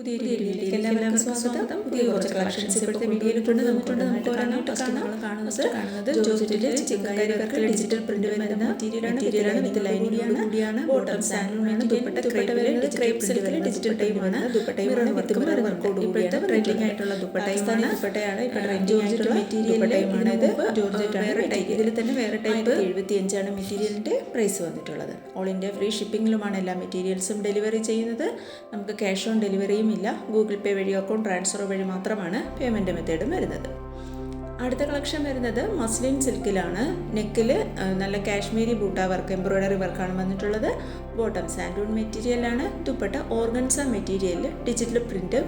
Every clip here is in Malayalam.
പുതിയ വീഡിയോയിലേക്ക് എല്ലാവർക്കും സ്വാഗതം. പുതിയ കുറച്ച് കളക്ഷൻസ് ഇപ്പോഴത്തെ വീഡിയോയിൽ കൊണ്ട് നമുക്കുണ്ട് നമുക്ക് ഒരെണ്ണമായിട്ട് കാണാം കാണുന്നത് കാണുന്നത് ജോർജറ്റിലെ ഡിജിറ്റൽ പ്രിന്റ് വരുന്ന മെറ്റീരിയലാണ് മെറ്റീരിയലാണ് വിത്ത് ലൈനിങ്ങാണ് കൂടിയാണ്. ബോട്ടം സാൻഡൂണാണ് ദുപ്പട്ട ക്രേപ്പ് വരുന്നത് ക്രേപ്പ് സിൽക്കിൽ ഡിജിറ്റൽ ടൈമാണ് ദുപ്പട്ടയും വിത്ത് മിറർ വർക്കോട് ഇപ്പോഴത്തെ ട്രെൻഡിങ് ആയിട്ടുള്ള ദുപ്പട്ടയാണ് ദുപ്പട്ടയാണ് ഇപ്പോൾ ട്രെൻഡിങ് ആയിട്ടുള്ള മെറ്റീരിയലാണ് ഇത് ഇതിൽ തന്നെ വേറെ ടൈപ്പ് എഴുപത്തി അഞ്ചാണ് മെറ്റീരിയലിന്റെ പ്രൈസ് വന്നിട്ടുള്ളത്. ഓൾ ഇന്ത്യ ഫ്രീ ഷിപ്പിങ്ങിലുമാണ് എല്ലാ മെറ്റീരിയൽസും ഡെലിവറി ചെയ്യുന്നത്. നമുക്ക് ക്യാഷ് ഓൺ ഡെലിവറിയും ഇല്ല. ഗൂഗിൾ പേ വഴിയോ അക്കൗണ്ട് ട്രാൻസ്ഫർ വഴി മാത്രമാണ് പേയ്മെന്റ് മെത്തേഡും വരുന്നത്. അടുത്ത കളക്ഷൻ വരുന്നത് മസ്ലിൻ സിൽക്കിലാണ് നെക്കിൽ നല്ല കാശ്മീരി ബൂട്ട വർക്ക് എംബ്രോയ്ഡറി വർക്കാണ് വന്നിട്ടുള്ളത്. ബോട്ടം സാൻഡൂൺ മെറ്റീരിയലാണ് ദുപ്പട്ട ഓർഗൻസ മെറ്റീരിയലിൽ ഡിജിറ്റൽ പ്രിന്റ്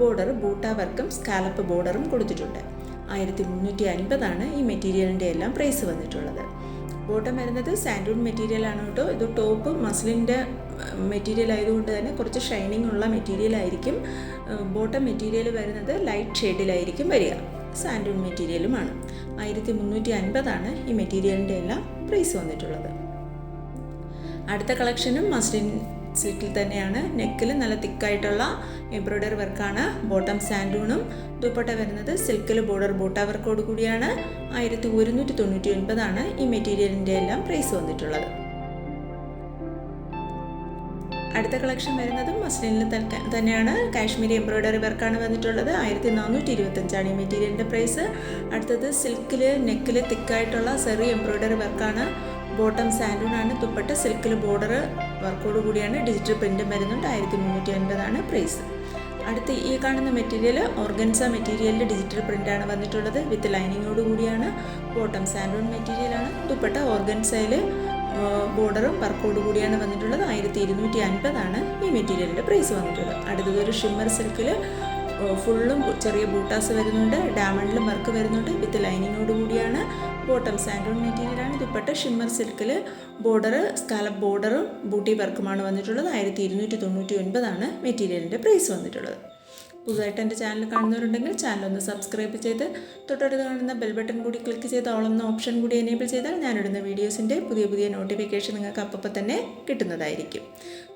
ബോർഡർ ബൂട്ട വർക്കും സ്കാലപ്പ് ബോർഡറും കൊടുത്തിട്ടുണ്ട്. ആയിരത്തി മുന്നൂറ്റി അൻപതാണ് ഈ മെറ്റീരിയലിന്റെ എല്ലാം പ്രൈസ് വന്നിട്ടുള്ളത്. ബോട്ടം വരുന്നത് സാൻഡൂൺ മെറ്റീരിയൽ ആണ് കേട്ടോ. ഇത് ടോപ്പ് മസ്ലിന്റെ മെറ്റീരിയൽ ആയതുകൊണ്ട് തന്നെ കുറച്ച് ഷൈനിങ് ഉള്ള മെറ്റീരിയൽ ആയിരിക്കും. ബോട്ടം മെറ്റീരിയൽ വരുന്നത് ലൈറ്റ് ഷെയ്ഡിലായിരിക്കും വരിക. സാൻഡൂൺ മെറ്റീരിയലുമാണ്. ആയിരത്തി മുന്നൂറ്റി അൻപതാണ് ഈ മെറ്റീരിയലിന്റെ എല്ലാം പ്രൈസ് വന്നിട്ടുള്ളത്. അടുത്ത കളക്ഷനും മസ്ലിൻ സിൽക്കിൽ തന്നെയാണ്. നെക്കിൽ നല്ല തിക്കായിട്ടുള്ള എംബ്രോയ്ഡറി വർക്കാണ് ബോട്ടം സാൻഡൂണും ദുപ്പട്ട വരുന്നത് സിൽക്കിൽ ബോർഡർ ബോട്ട വർക്കോട് കൂടിയാണ്. ആയിരത്തി ഒരുന്നൂറ്റി തൊണ്ണൂറ്റി ഒൻപതാണ് ഈ മെറ്റീരിയലിന്റെ എല്ലാം പ്രൈസ് വന്നിട്ടുള്ളത്. അടുത്ത കളക്ഷൻ വരുന്നതും മസ്ലിനിൽ തന്നെയാണ്. കാശ്മീരി എംബ്രോയ്ഡറി വർക്കാണ് വന്നിട്ടുള്ളത്. ആയിരത്തി നാനൂറ്റി ഇരുപത്തഞ്ചാണ് ഈ മെറ്റീരിയലിന്റെ പ്രൈസ് അടുത്തത് സിൽക്കിൽ നെക്കിൽ തിക്കായിട്ടുള്ള സെറി എംബ്രോയ്ഡറി വർക്കാണ് ബോട്ടം സാൻഡൂണാണ്. തുപ്പട്ട സിൽക്കിൽ ബോർഡർ വർക്കോട് കൂടിയാണ്. ഡിജിറ്റൽ പ്രിന്റും വരുന്നുണ്ട്. ആയിരത്തി മുന്നൂറ്റി അൻപതാണ് പ്രൈസ് അടുത്ത ഈ കാണുന്ന മെറ്റീരിയൽ ഓർഗൻസ മെറ്റീരിയലിൽ ഡിജിറ്റൽ പ്രിന്റാണ് വന്നിട്ടുള്ളത്. വിത്ത് ലൈനിങ്ങോട് കൂടിയാണ്. ബോട്ടം സാൻഡൂൺ മെറ്റീരിയലാണ് ദുപ്പട്ട ഓർഗൻസയിൽ ബോർഡറും വർക്കോട് കൂടിയാണ് വന്നിട്ടുള്ളത്. ആയിരത്തി ഇരുന്നൂറ്റി അൻപതാണ് ഈ മെറ്റീരിയലിന്റെ പ്രൈസ് വന്നിട്ടുള്ളത്. അടുത്തത് ഒരു ഷിമ്മർ സിൽക്കിൽ ഫുള്ളും ചെറിയ ബൂട്ടാസ് വരുന്നുണ്ട്. ഡാമണ്ടിലും വർക്ക് വരുന്നുണ്ട്. വിത്ത് ലൈനിങ്ങോട് കൂടിയാണ്. ബോട്ടം സാൻഡോൺ മെറ്റീരിയലാണ്. ദുപ്പട്ട ഷിമ്മർ സിൽക്കിൽ ബോർഡർ സ്കാലപ്പ് ബോർഡറും ബൂട്ടി വർക്കുമാണ് വന്നിട്ടുള്ളത്. ആയിരത്തി ഇരുന്നൂറ്റി തൊണ്ണൂറ്റി ഒൻപതാണ് മെറ്റീരിയലിന്റെ പ്രൈസ് വന്നിട്ടുള്ളത്. പുതുതായിട്ട് എന്റെ ചാനൽ കാണുന്നവരുണ്ടെങ്കിൽ ചാനൽ ഒന്ന് സബ്സ്ക്രൈബ് ചെയ്ത് തൊട്ടടുത്ത് കാണുന്ന ബെൽ ബട്ടൺ കൂടി ക്ലിക്ക് ചെയ്ത് ഓളെന്ന ഓപ്ഷൻ കൂടി എനേബിൾ ചെയ്താൽ ഞാനിടുന്ന വീഡിയോസിന്റെ പുതിയ പുതിയ നോട്ടിഫിക്കേഷൻ നിങ്ങൾക്ക് അപ്പം തന്നെ കിട്ടുന്നതായിരിക്കും.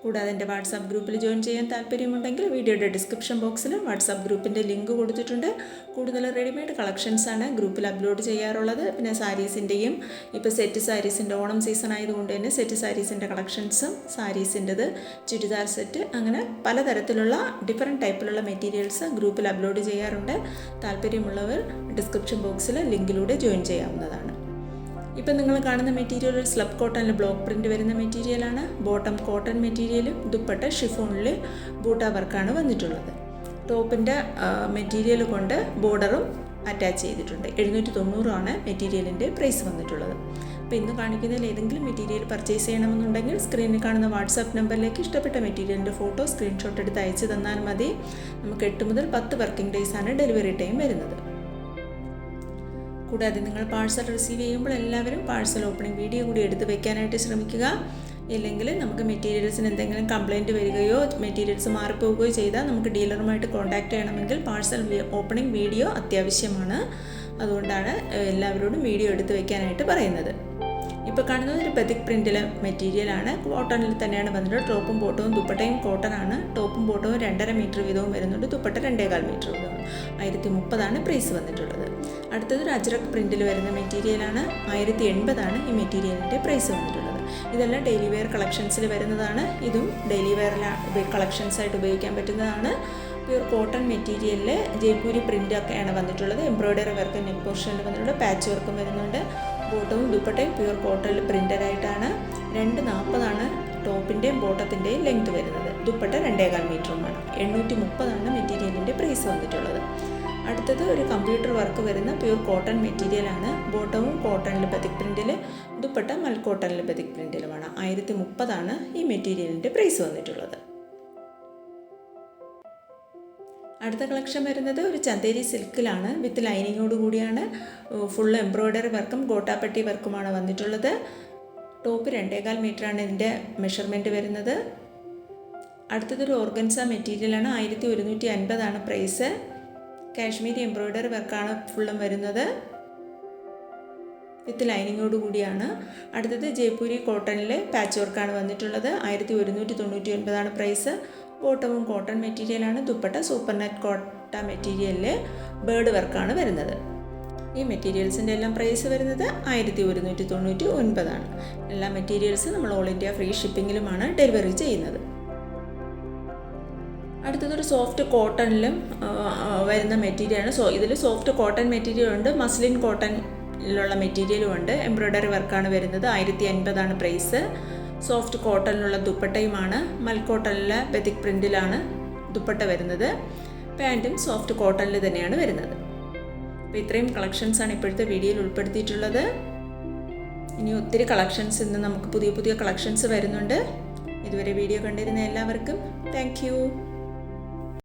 കൂടാതെ എന്റെ വാട്സാപ്പ് ഗ്രൂപ്പിൽ ജോയിൻ ചെയ്യാൻ താല്പര്യമുണ്ടെങ്കിൽ വീഡിയോയുടെ ഡിസ്ക്രിപ്ഷൻ ബോക്സിൽ വാട്സാപ്പ് ഗ്രൂപ്പിന്റെ ലിങ്ക് കൊടുത്തിട്ടുണ്ട്. കൂടുതൽ റെഡിമെയ്ഡ് കളക്ഷൻസാണ് ഗ്രൂപ്പിൽ അപ്ലോഡ് ചെയ്യാറുള്ളത്. പിന്നെ സാരീസിന്റെയും ഇപ്പോൾ സെറ്റ് സാരീസിന്റെ ഓണം സീസൺ ആയതുകൊണ്ട് തന്നെ സെറ്റ് സാരീസിന്റെ കളക്ഷൻസും സാരീസിന്റെത് ചുരിദാർ സെറ്റ് അങ്ങനെ പലതരത്തിലുള്ള ഡിഫറെന്റ് ടൈപ്പിലുള്ള മെറ്റീരിയൽസ് ഗ്രൂപ്പിൽ അപ്ലോഡ് ചെയ്യാറുണ്ട്. താല്പര്യമുള്ളവർ ഡിസ്ക്രിപ്ഷൻ ബോക്സിൽ ലിങ്കിലൂടെ ജോയിൻ ചെയ്യാവുന്നതാണ്. ഇപ്പം നിങ്ങൾ കാണുന്ന മെറ്റീരിയൽ ഒരു സ്ലബ് കോട്ടണിൽ ബ്ലോക്ക് പ്രിന്റ് വരുന്ന മെറ്റീരിയലാണ്. ബോട്ടം കോട്ടൺ മെറ്റീരിയലും ദുപ്പട്ട ഷിഫോണിൽ ബൂട്ട വർക്കാണ് വന്നിട്ടുള്ളത്. ടോപ്പിന്റെ മെറ്റീരിയൽ കൊണ്ട് ബോർഡറും അറ്റാച്ച് ചെയ്തിട്ടുണ്ട്. എഴുന്നൂറ്റി തൊണ്ണൂറാണ് മെറ്റീരിയലിന്റെ പ്രൈസ് വന്നിട്ടുള്ളത്. അപ്പോൾ ഇന്ന് കാണിക്കുന്നതിൽ ഏതെങ്കിലും മെറ്റീരിയൽ പർച്ചേസ് ചെയ്യണമെന്നുണ്ടെങ്കിൽ സ്ക്രീനിൽ കാണുന്ന വാട്സാപ്പ് നമ്പറിലേക്ക് ഇഷ്ടപ്പെട്ട മെറ്റീരിയലിന്റെ ഫോട്ടോ സ്ക്രീൻഷോട്ട് എടുത്ത് അയച്ചു തന്നാൽ മതി. നമുക്ക് എട്ട് മുതൽ പത്ത് വർക്കിംഗ് ഡേയ്സ് ആണ് ഡെലിവറി ടൈം വരുന്നത്. കൂടാതെ നിങ്ങൾ പാഴ്സൽ റിസീവ് ചെയ്യുമ്പോൾ എല്ലാവരും പാഴ്സൽ ഓപ്പണിംഗ് വീഡിയോ കൂടി എടുത്ത് വെക്കാനായിട്ട് ശ്രമിക്കുക. ഇല്ലെങ്കിൽ നമുക്ക് മെറ്റീരിയൽസിന് എന്തെങ്കിലും കംപ്ലൈന്റ് വരികയോ മെറ്റീരിയൽസ് മാറിപ്പോവുകയോ ചെയ്താൽ നമുക്ക് ഡീലറുമായിട്ട് കോൺടാക്ട് ചെയ്യണമെങ്കിൽ പാഴ്സൽ ഓപ്പണിംഗ് വീഡിയോ അത്യാവശ്യമാണ്. അതുകൊണ്ടാണ് എല്ലാവരോടും വീഡിയോ എടുത്ത് വെക്കാനായിട്ട് പറയുന്നത്. ഇപ്പോൾ കാണുന്നത് ഒരു ബതിക് പ്രിന്റിലെ മെറ്റീരിയലാണ് കോട്ടണിൽ തന്നെയാണ് വന്നിട്ടുള്ളത്. ടോപ്പും ബോട്ടവും ദുപ്പട്ടയും കോട്ടൺ ആണ്. ടോപ്പും ബോട്ടവും രണ്ടര മീറ്റർ വീതവും വരുന്നുണ്ട്. ദുപ്പട്ട രണ്ടേകാൽ മീറ്റർ വീതവും ആയിരത്തി മുപ്പതാണ് പ്രൈസ് വന്നിട്ടുള്ളത്. അടുത്തത് ഒരു അജ്രക് പ്രിന്റിൽ വരുന്ന മെറ്റീരിയലാണ് ആയിരത്തി എൺപതാണ് ഈ മെറ്റീരിയലിന്റെ പ്രൈസ് വന്നിട്ടുള്ളത്. ഇതെല്ലാം ഡെയിലി വെയർ കളക്ഷൻസിൽ വരുന്നതാണ്. ഇതും ഡെയിലി വെയർ കളക്ഷൻസ് ആയിട്ട് ഉപയോഗിക്കാൻ പറ്റുന്നതാണ്. പ്യൂർ കോട്ടൺ മെറ്റീരിയലിൽ ജയ്പൂരി പ്രിന്റ് ഒക്കെയാണ് വന്നിട്ടുള്ളത്. എംബ്രോയ്ഡറി വർക്ക് നെക്ക് പോർഷനിൽ വന്നിട്ടുണ്ട് പാച്ച് വർക്കും വരുന്നുണ്ട്. ബോട്ടവും ദുപ്പട്ടയും പ്യൂർ കോട്ടണിൽ പ്രിന്റഡ് ആയിട്ടാണ് രണ്ട് നാൽപ്പതാണ് ടോപ്പിന്റെയും ബോട്ടത്തിന്റെയും ലെങ്ത് വരുന്നത്. ദുപ്പട്ട രണ്ടേകാൽ മീറ്ററുമാണ്. എണ്ണൂറ്റി മുപ്പതാണ് മെറ്റീരിയലിന്റെ പ്രൈസ് വന്നിട്ടുള്ളത്. അടുത്തത് ഒരു കമ്പ്യൂട്ടർ വർക്ക് വരുന്ന പ്യൂർ കോട്ടൺ മെറ്റീരിയലാണ്. ബോട്ടവും കോട്ടണിൽ ബതിക് പ്രിന്റിൽ ദുപ്പട്ട മൽക്കോട്ടണിൽ ബതിക് പ്രിന്റിലുമാണ് ആയിരത്തി മുപ്പതാണ് ഈ മെറ്റീരിയലിന്റെ പ്രൈസ് വന്നിട്ടുള്ളത്. അടുത്ത കളക്ഷൻ വരുന്നത് ഒരു ചന്തേരി സിൽക്കിലാണ് വിത്ത് ലൈനിങ്ങോട് കൂടിയാണ്. ഫുൾ എംബ്രോയ്ഡറി വർക്കും ഗോട്ടാപ്പട്ടി വർക്കുമാണ് വന്നിട്ടുള്ളത്. ടോപ്പ് രണ്ടേകാൽ മീറ്ററാണ് ഇതിന്റെ മെഷർമെന്റ് വരുന്നത്. അടുത്തതൊരു ഓർഗൻസ മെറ്റീരിയലാണ് ആയിരത്തി ഒരുന്നൂറ്റി അൻപതാണ് പ്രൈസ് കാശ്മീരി എംബ്രോയ്ഡറി വർക്കാണ് ഫുള്ളും വരുന്നത്. വിത്ത് ലൈനിങ്ങോട് കൂടിയാണ്. അടുത്തത് ജയ്പൂരി കോട്ടണിലെ പാച്ച് വർക്കാണ് വന്നിട്ടുള്ളത് ആയിരത്തി ഒരുന്നൂറ്റി തൊണ്ണൂറ്റി ഒൻപതാണ് പ്രൈസ് ബോട്ടവും കോട്ടൺ മെറ്റീരിയലാണ്. ദുപ്പട്ട സൂപ്പർ നെറ്റ് കോട്ട മെറ്റീരിയലിൽ ബേർഡ് വർക്കാണ് വരുന്നത്. ഈ മെറ്റീരിയൽസിന്റെ എല്ലാം പ്രൈസ് വരുന്നത് ആയിരത്തി ഒരുന്നൂറ്റി തൊണ്ണൂറ്റി ഒൻപതാണ് എല്ലാ മെറ്റീരിയൽസും നമ്മൾ ഓൾ ഇന്ത്യ ഫ്രീ ഷിപ്പിങ്ങിലുമാണ് ഡെലിവറി ചെയ്യുന്നത്. അടുത്തതൊരു സോഫ്റ്റ് കോട്ടണിലും വരുന്ന മെറ്റീരിയലാണ്. സോ ഇതിൽ സോഫ്റ്റ് കോട്ടൺ മെറ്റീരിയൽ ഉണ്ട് മസ്ലിൻ കോട്ടണിലുള്ള മെറ്റീരിയലും ഉണ്ട്. എംബ്രോയ്ഡറി വർക്കാണ് വരുന്നത് ആയിരത്തി അൻപതാണ് പ്രൈസ്. സോഫ്റ്റ് കോട്ടണിലുള്ള ദുപ്പട്ടയുമാണ്. മൽക്കോട്ടണിലെ ബെതിക് പ്രിന്റിലാണ് ദുപ്പട്ട വരുന്നത്. പാന്റും സോഫ്റ്റ് കോട്ടണിൽ തന്നെയാണ് വരുന്നത്. അപ്പോൾ ഇത്രയും കളക്ഷൻസാണ് ഇപ്പോഴത്തെ വീഡിയോയിൽ ഉൾപ്പെടുത്തിയിട്ടുള്ളത്. ഇനി ഒത്തിരി കളക്ഷൻസ് ഇന്ന് നമുക്ക് പുതിയ പുതിയ കളക്ഷൻസ് വരുന്നുണ്ട്. ഇതുവരെ വീഡിയോ കണ്ടിരുന്ന എല്ലാവർക്കും താങ്ക്